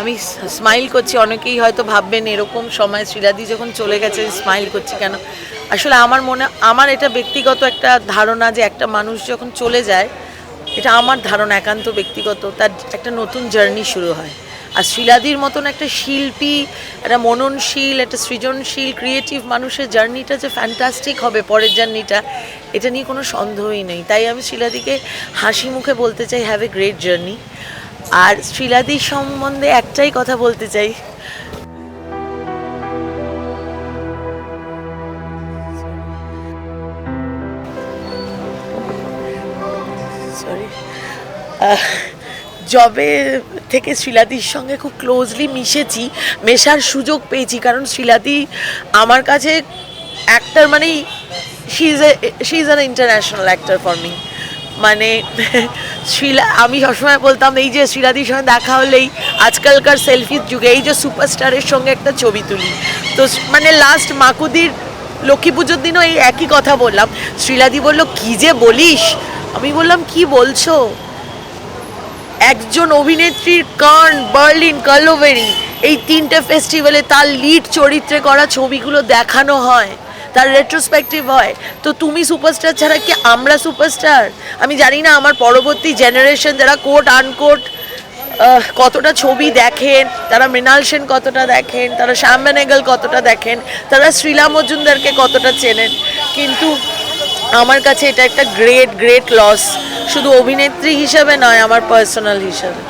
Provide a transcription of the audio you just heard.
আমি স্মাইল করছি, অনেকেই হয়তো ভাববেন এরকম সময় শ্রীলাদি যখন চলে গেছে স্মাইল করছি কেন? আসলে আমার মনে, আমার এটা ব্যক্তিগত একটা ধারণা যে একটা মানুষ যখন চলে যায়, এটা আমার ধারণা, একান্ত ব্যক্তিগত, তার একটা নতুন জার্নি শুরু হয়। আর শিলাদির মতন একটা শিল্পী, একটা মননশীল, একটা সৃজনশীল ক্রিয়েটিভ মানুষের জার্নিটা যে ফ্যান্টাস্টিক হবে পরের জার্নিটা এটা নিয়ে কোনো সন্দেহই নেই। তাই আমি শিলাদিকে হাসি মুখে বলতে চাই হ্যাভ এ গ্রেট জার্নি আর শিলাদির সম্বন্ধে একটাই কথা বলতে চাই। সরি জবে থেকে শিলাদির সঙ্গে খুব ক্লোজলি মিশেছি, মেশার সুযোগ পেয়েছি, কারণ শিলাদি আমার কাছে অ্যাক্টার মানেই she is a she is an international actor for me মানে শিলা, আমি সবসময় বলতাম, এই যে শিলাদির সঙ্গে দেখা হলেই আজকালকার সেলফির যুগে, এই যে সুপারস্টারের সঙ্গে একটা ছবি তুলি। তো মানে লাস্ট মাকুদির লক্ষ্মী পুজোর দিনও এই একই কথা বললাম। শ্রীলাদি বলল, কি যে বলিস? আমি বললাম, কি বলছো? একজন অভিনেত্রীর কার্ন বার্লিন কালোভেরি এই তিনটে ফেস্টিভ্যালে তার লিড চরিত্রে করা ছবিগুলো দেখানো হয়। তার রেট্রোস্পেক্টিভ হয়। তো তুমি সুপারস্টার ছাড়া কি আমরা সুপারস্টার আমি জানি না আমার পরবর্তী জেনারেশন যারা কোট আনকোট কতটা ছবি দেখেন, তারা মৃণাল সেন কতটা দেখেন, তারা শ্যাম বেনেগল কতটা দেখেন, তারা শ্রীলা মজুমদারকে কতটা চেনেন। কিন্তু আমার কাছে এটা একটা গ্রেট গ্রেট লস শুধু অভিনেত্রী হিসাবে নয়, আমার পার্সোনাল হিসাবে।